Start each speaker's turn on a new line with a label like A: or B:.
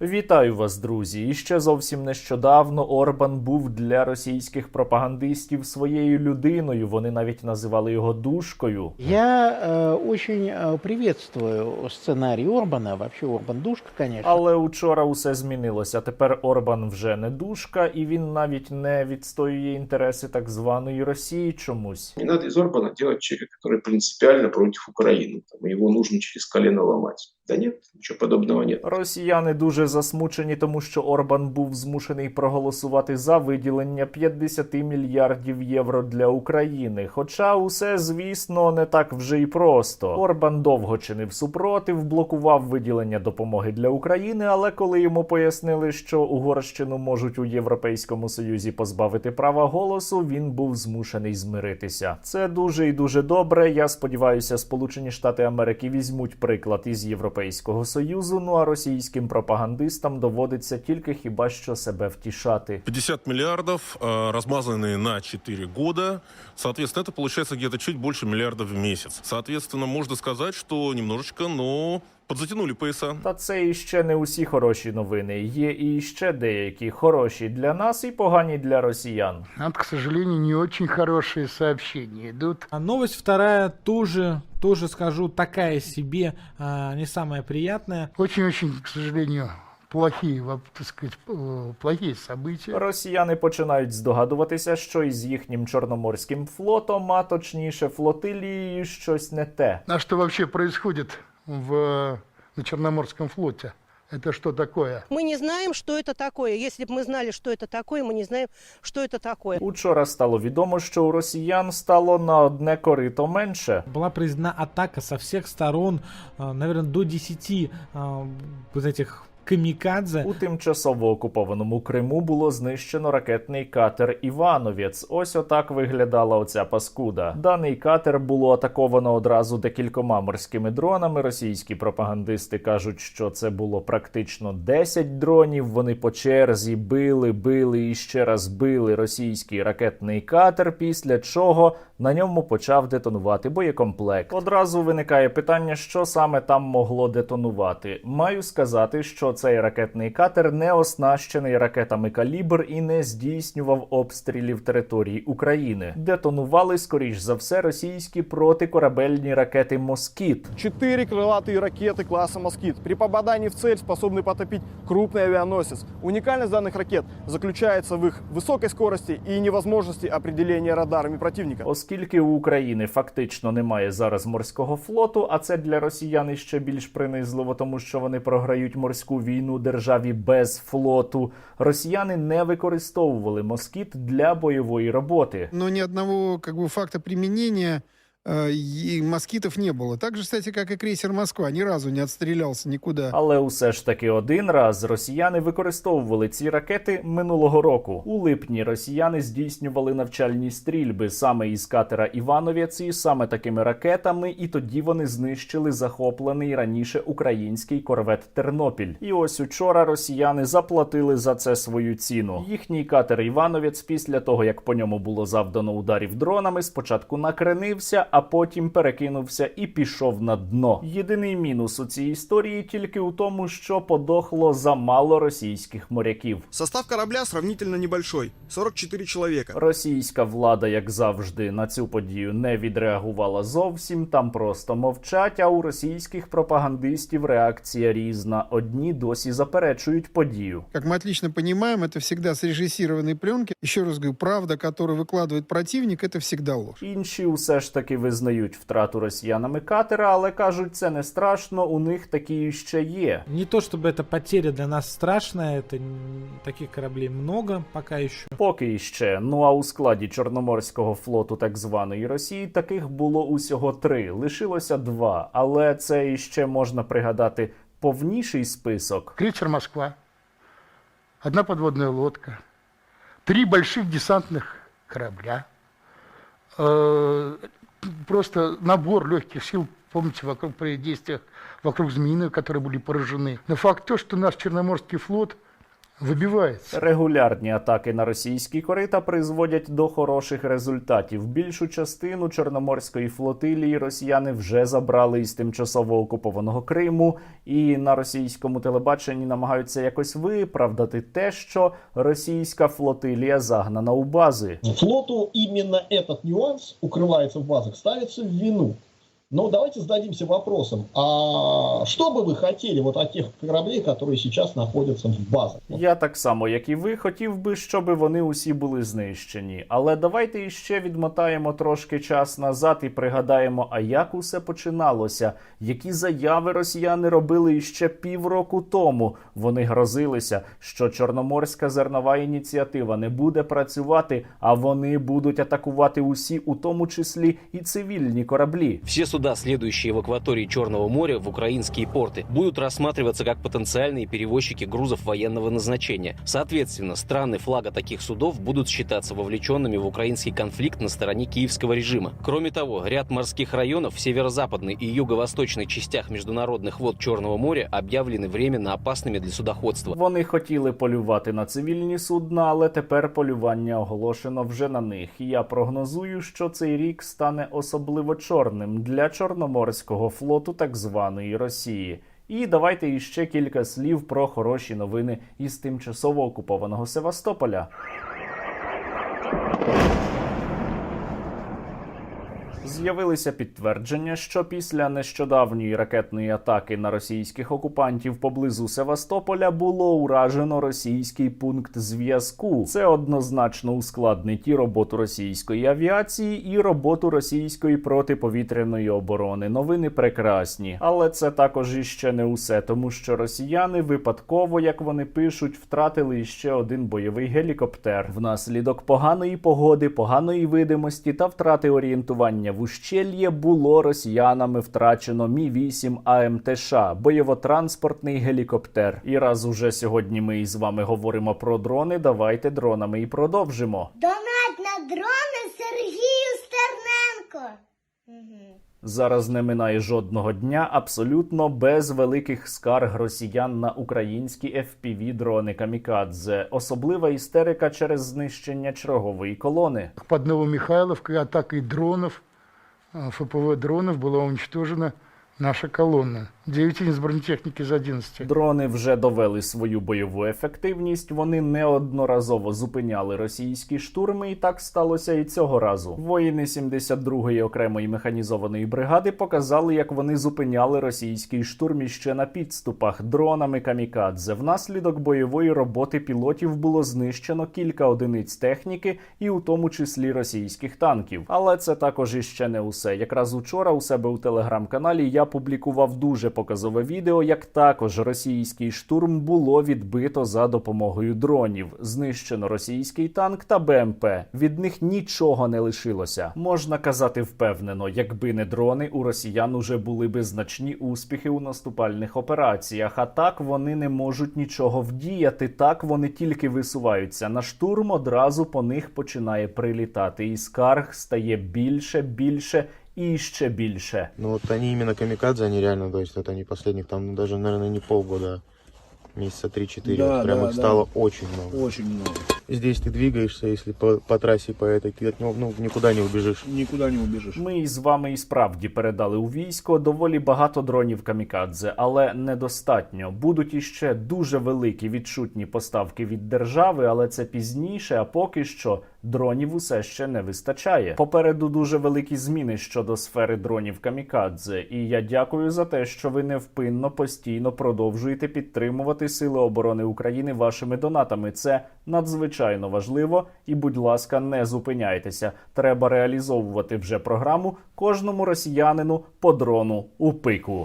A: Вітаю вас, друзі! І ще зовсім нещодавно Орбан був для російських пропагандистів своєю людиною. Вони навіть називали його душкою.
B: Я э, очень э, приветствую сценарий Орбана, вообще Орбан душка, конечно.
A: Але учора усе змінилося. Тепер Орбан вже не душка, і він навіть не відстоює інтереси так званої Росії чомусь.
C: Не надо из Орбана делать человека, который принципиально против Украины. Там, его нужно через колено ломать. Да нет, ничего подобного нет.
A: Росіяни дуже засмучені, тому що Орбан був змушений проголосувати за виділення 50 мільярдів євро для України. Хоча усе, звісно, не так вже й просто. Орбан довго чинив супротив, блокував виділення допомоги для України. Але коли йому пояснили, що Угорщину можуть у Європейському Союзі позбавити права голосу, він був змушений змиритися. Це дуже і дуже добре. Я сподіваюся, Сполучені Штати Америки візьмуть приклад із Європейського Союзу. Ну а російським пропагандистам доводиться тільки хіба що себе втішати.
D: 50 миллиардов, э, размазанные на 4 года. Соответственно, это получается где-то чуть больше миллиарда в месяц. Соответственно, можно сказать, что немножечко, но подзатянули пояса.
A: Та це іще не усі хороші новини. Є і ще деякі хороші для нас і погані для росіян.
E: Вот, к сожалению, не очень хорошие сообщения идут.
F: А новость вторая тоже, тоже скажу, такая себе, а, не самая приятная.
E: Очень-очень, к сожалению, плохие, вот, так сказать, э, плохие события.
A: Росіяни починають здогадуватися, що із їхнім чорноморським флотом, а точніше флотилією, щось не те.
E: А что вообще происходит в, на Черноморском флоте? Это что такое?
G: Мы не знаем, что это такое. Если бы мы знали, что это такое, мы не знаем, что это такое.
A: Учора стало відомо, що у росіян стало на одне корито менше.
F: Была произведена атака со всех сторон, наверное, до 10 а, вот этих камикадзе.
A: У тимчасово окупованому Криму було знищено ракетний катер Івановець. Ось отак виглядала оця паскуда. Даний катер було атаковано одразу декількома морськими дронами. Російські пропагандисти кажуть, що це було практично 10 дронів. Вони по черзі били, били і ще раз били російський ракетний катер. Після чого на ньому почав детонувати боєкомплект. Одразу виникає питання, що саме там могло детонувати. Маю сказати, що цей ракетний катер не оснащений ракетами калібр і не здійснював обстрілів території України. Детонували, скоріш за все, російські протикорабельні ракети Москіт.
H: Четыре крылатые ракеты класса «Москит». При попадании в цель способны потопить крупный авианосец. Уникальность данных ракет заключается в их высокой скорости и невозможности определения радарами противника.
A: Оскільки у України фактично немає зараз морського флоту, а це для росіян ще більш принизливо, тому що вони програють морську війну державі без флоту. Росіяни не використовували москіт для бойової роботи.
I: но ні одного как бы факта применения э, и москитов не было. Так же, кстати, как и крейсер Москва, ни разу не отстрелялся никуда.
A: Але усе ж таки один раз росіяни використовували ці ракети минулого року. У липні росіяни здійснювали навчальні стрільби саме із катера Івановець і саме такими ракетами, і тоді вони знищили захоплений раніше український корвет Тернопіль. І ось учора росіяни заплатили за це свою ціну. Їхній катер Івановець, після того як по ньому було завдано ударів дронами, спочатку накренився, а потім перекинувся і пішов на дно. Єдиний мінус у цій історії тільки у тому, що подохло замало російських моряків.
H: Состав корабля сравнительно небольшой – 44 человека.
A: Російська влада, як завжди, на цю подію не відреагувала зовсім. Там просто мовчать. А у російських пропагандистів реакція різна. Одні досі заперечують подію.
I: Как мы отлично понимаем, это всегда срежиссированные пленки. Еще раз говорю, правда, которую выкладывает противник, это всегда ложь.
A: Інші усе ж таки визнають втрату росіянами катера, але кажуть, це не страшно. У них такі ще є.
F: Не то чтобы эта потеря для нас страшная, это н- таких кораблей много пока еще.
A: Поки іще. Ну а у складі Чорноморського флоту так званої Росії таких було усього три. Лишилося два. Але це іще можна пригадати повніший список.
E: Крейсер Москва, одна подводная лодка, три больших десантных корабля, э, просто набор легких сил, помните, вокруг при действиях вокруг Змеиного, которые были поражены. Но факт то, что наш Черноморский флот выбивается.
A: Регулярні атаки на російські корита призводять до хороших результатів. Більшу частину чорноморської флотилії росіяни вже забрали із тимчасово окупованого Криму, і на російському телебаченні намагаються якось виправдати те, що російська флотилія загнана у бази.
J: Флоту именно этот нюанс укрывается в базах, ставится в вину. Но давайте зададимся вопросом, а что бы вы хотели вот от тех кораблей, которые сейчас находятся в базах?
A: Я так само, як і ви, хотів би, щоб вони усі були знищені. Але давайте іще відмотаємо трошки час назад і пригадаємо, а як усе починалося, які заяви росіяни робили іще півроку тому. Вони грозилися, що Чорноморська зернова ініціатива не буде працювати, а вони будуть атакувати усі, у тому числі і цивільні кораблі.
K: Все суда, следующие в акватории Черного моря в украинские порты, будут рассматриваться как потенциальные перевозчики грузов военного назначения. Соответственно, страны флага таких судов будут считаться вовлеченными в украинский конфликт на стороне киевского режима. Кроме того, ряд морских районов в северо-западной и юго-восточной частях международных вод Черного моря объявлены временно опасными для судоходства.
A: Вони хотіли полювати на цивільні судна, але тепер полювання оголошено вже на них. І я прогнозую, що цей рік стане особливо чорним для чорноморського флоту так званої Росії. І давайте іще кілька слів про хороші новини із тимчасово окупованого Севастополя. З'явилися підтвердження, що після нещодавньої ракетної атаки на російських окупантів поблизу Севастополя було уражено російський пункт зв'язку. Це однозначно ускладнить і роботу російської авіації, і роботу російської протиповітряної оборони. Новини прекрасні, але це також іще не усе, тому що росіяни випадково, як вони пишуть, втратили іще один бойовий гелікоптер внаслідок поганої погоди, поганої видимості та втрати орієнтування в ущельє було росіянами втрачено Мі 8 АМТШ, бойово-транспортний гелікоптер. І раз уже сьогодні ми із вами говоримо про дрони, давайте дронами і продовжимо.
L: Донать на дрони Сергію Стерненко.
A: Зараз не минає жодного дня абсолютно без великих скарг росіян на українські fpv дрони камікадзе. Особлива істерика через знищення чергової колони.
E: Под Новомихайловкой атакой дронов, э, ФПВ дронов была уничтожена наша колонна. 9 единиц бронетехники из 11.
A: Дрони вже довели свою бойову ефективність. Вони неодноразово зупиняли російські штурми, і так сталося і цього разу. Воїни 72-ї окремої механізованої бригади показали, як вони зупиняли російський штурм іще на підступах дронами камікадзе. Внаслідок бойової роботи пілотів було знищено кілька одиниць техніки, і у тому числі російських танків. Але це також іще не усе. Якраз учора у себе у телеграм-каналі я публікував дуже показове відео, як також російський штурм було відбито за допомогою дронів. Знищено російський танк та БМП. Від них нічого не лишилося. Можна казати впевнено, якби не дрони, у росіян уже були би значні успіхи у наступальних операціях. А так вони не можуть нічого вдіяти. Так вони тільки висуваються на штурм. Одразу по них починає прилітати, і скарг стає більше, більше і ще більше.
M: Ну вот они именно камикадзе, они реально, то есть это не последних, там ну, даже, наверное, не полгода, месяца 3-4.
J: Да,
M: вот прям
J: да,
M: их
J: да.
M: стало очень много.
J: Очень много.
M: Здесь ты двигаешься, если по, по трассе по этой, ты от него ну, никуда не убежишь.
J: Никуда не убежишь.
A: Ми із вами і справді передали у військо доволі багато дронів камікадзе, але недостатньо. Будуть іще дуже великі відчутні поставки від держави, але це пізніше. А поки що дронів усе ще не вистачає. Попереду дуже великі зміни щодо сфери дронів камікадзе. І я дякую за те, що ви невпинно постійно продовжуєте підтримувати Сили оборони України вашими донатами. Це надзвичайно важливо. І, будь ласка, не зупиняйтеся. Треба реалізовувати вже програму кожному росіянину по дрону у пику.